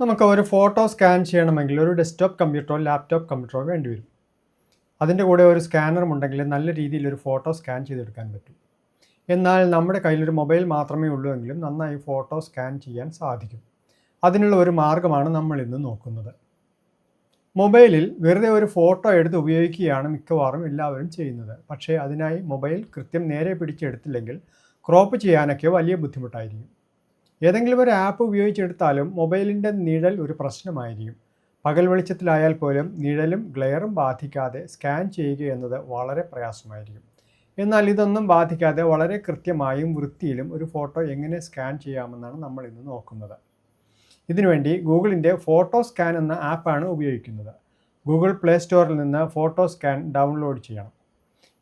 നമുക്ക് ഒരു photo scan ചെയ്യണമെങ്കിൽ ഒരു ഡെസ്ക്ടോപ്പ് കമ്പ്യൂട്ടറോ ലാപ്ടോപ്പ് കമ്പ്യൂട്ടറോ വേണ്ടി വരും. അതിന്റെ കൂടെ ഒരു സ്കാനറും ഉണ്ടെങ്കിൽ നല്ല രീതിയിൽ ഒരു ഫോട്ടോ സ്കാൻ ചെയ്തെടുക്കാൻ പറ്റും. എന്നാൽ നമ്മുടെ കയ്യിലൊരു മൊബൈൽ മാത്രമേ ഉള്ളൂ എങ്കിലും നന്നായി ഫോട്ടോ സ്കാൻ ചെയ്യാൻ സാധിക്കും. അതിനുള്ള ഒരു മാർഗമാണ് നമ്മൾ ഇന്ന് നോക്കുന്നത്. മൊബൈലിൽ വെറുതെ ഒരു ഫോട്ടോ എടുത്ത് ഉപയോഗിക്കുകയാണ് മിക്കവാറും എല്ലാവരും ചെയ്യുന്നത്. പക്ഷേ അതിനായി മൊബൈൽ കൃത്യം നേരെ പിടിച്ചെടുത്തില്ലെങ്കിൽ ക്രോപ്പ് ചെയ്യാനൊക്കെ വലിയ ബുദ്ധിമുട്ടായിരിക്കും. ഏതെങ്കിലും ഒരു ആപ്പ് ഉപയോഗിച്ചെടുത്താലും മൊബൈലിന്റെ നിഴൽ ഒരു പ്രശ്നമായിരിക്കും. പകൽ വെളിച്ചത്തിലായാൽ പോലും നിഴലും ഗ്ലെയറും ബാധിക്കാതെ സ്കാൻ ചെയ്യുക എന്നത് വളരെ പ്രയാസമായിരിക്കും. എന്നാൽ ഇതൊന്നും ബാധിക്കാതെ വളരെ കൃത്യമായും വൃത്തിയിലും ഒരു ഫോട്ടോ എങ്ങനെ സ്കാൻ ചെയ്യാമെന്നാണ് നമ്മൾ ഇന്ന് നോക്കുന്നത്. ഇതിനുവേണ്ടി ഗൂഗിളിന്റെ ഫോട്ടോ സ്കാൻ എന്ന ആപ്പാണ് ഉപയോഗിക്കുന്നത്. ഗൂഗിൾ പ്ലേ സ്റ്റോറിൽ നിന്ന് ഫോട്ടോ സ്കാൻ ഡൗൺലോഡ് ചെയ്യണം.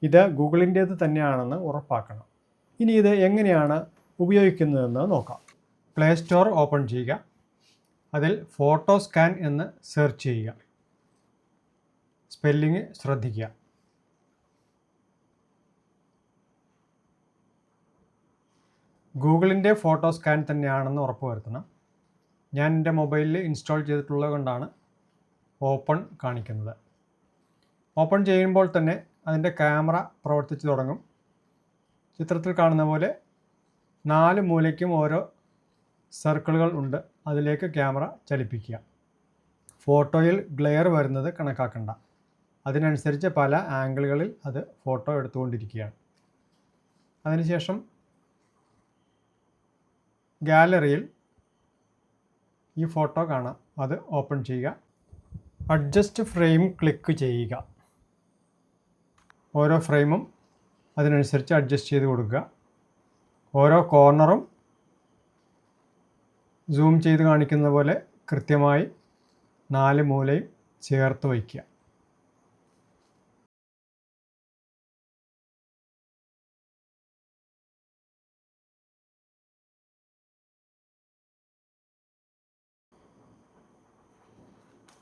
ഇത് ഗൂഗിളിന്റേത് തന്നെയാണെന്ന് ഉറപ്പാക്കണം. ഇനി ഇത് എങ്ങനെയാണ് ഉപയോഗിക്കുന്നതെന്ന് നോക്കാം. പ്ലേ സ്റ്റോർ ഓപ്പൺ ചെയ്യുക. അതിൽ ഫോട്ടോ സ്കാൻ എന്ന് സെർച്ച് ചെയ്യുക. സ്പെല്ലിങ് ശ്രദ്ധിക്കുക. ഗൂഗിളിന്റെ ഫോട്ടോ സ്കാൻ തന്നെയാണെന്ന് ഉറപ്പുവരുത്തണം ഞാൻ എന്റെ മൊബൈലിൽ ഇൻസ്റ്റാൾ ചെയ്തിട്ടുള്ളത് കൊണ്ടാണ് ഓപ്പൺ കാണിക്കുന്നത്. ഓപ്പൺ ചെയ്യുമ്പോൾ തന്നെ അതിന്റെ ക്യാമറ പ്രവർത്തിച്ചു തുടങ്ങും. ചിത്രത്തിൽ കാണുന്ന പോലെ നാല് മൂലയ്ക്കും ഓരോ സർക്കിളുകൾ ഉണ്ട്. അതിലേക്ക് ക്യാമറ ചലിപ്പിക്കുക. ഫോട്ടോയിൽ ഗ്ലെയർ വരുന്നത് കണക്കാക്കണ്ട. അതിനനുസരിച്ച് പല ആംഗിളുകളിൽ അത് ഫോട്ടോ എടുത്തുകൊണ്ടിരിക്കുകയാണ്. അതിനുശേഷം ഗാലറിയിൽ ഈ ഫോട്ടോ കാണാം. അത് ഓപ്പൺ ചെയ്യുക. അഡ്ജസ്റ്റ് ഫ്രെയിം ക്ലിക്ക് ചെയ്യുക. ഓരോ ഫ്രെയിമും അതിനനുസരിച്ച് അഡ്ജസ്റ്റ് ചെയ്ത് കൊടുക്കുക. ഓരോ കോർണറും സൂം ചെയ്ത് കാണിക്കുന്ന പോലെ കൃത്യമായി നാല് മൂലയും ചേർത്ത് വയ്ക്കുക.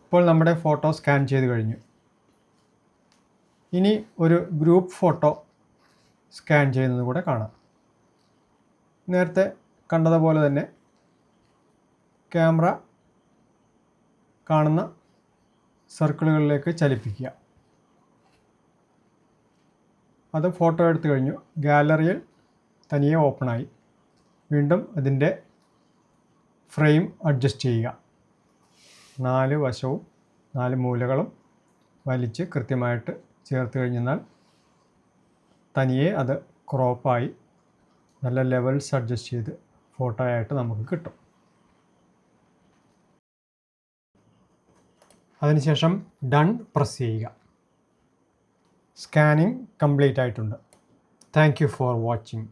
ഇപ്പോൾ നമ്മുടെ ഫോട്ടോ സ്കാൻ ചെയ്ത് കഴിഞ്ഞു. ഇനി ഒരു ഗ്രൂപ്പ് ഫോട്ടോ സ്കാൻ ചെയ്യുന്നത് കൂടെ കാണാം. നേരത്തെ കണ്ടതുപോലെ തന്നെ ക്യാമറ കാണുന്ന സർക്കിളുകളിലേക്ക് ചലിപ്പിക്കുക. അത് ഫോട്ടോ എടുത്തു കഴിഞ്ഞു. ഗാലറിയിൽ തനിയെ ഓപ്പണായി. വീണ്ടും അതിന്റെ ഫ്രെയിം അഡ്ജസ്റ്റ് ചെയ്യുക. നാല് വശവും നാല് മൂലകളും വലിച്ച് കൃത്യമായിട്ട് ചേർത്ത് കഴിഞ്ഞാൽ തനിയെ അത് ക്രോപ്പായി നല്ല ലെവൽസ് അഡ്ജസ്റ്റ് ചെയ്ത് ഫോട്ടോ ആയിട്ട് നമുക്ക് കിട്ടും. അതിനുശേഷം ഡൺ പ്രസ് ചെയ്യുക. സ്കാനിങ് കംപ്ലീറ്റ് ആയിട്ടുണ്ട്. Thank you for watching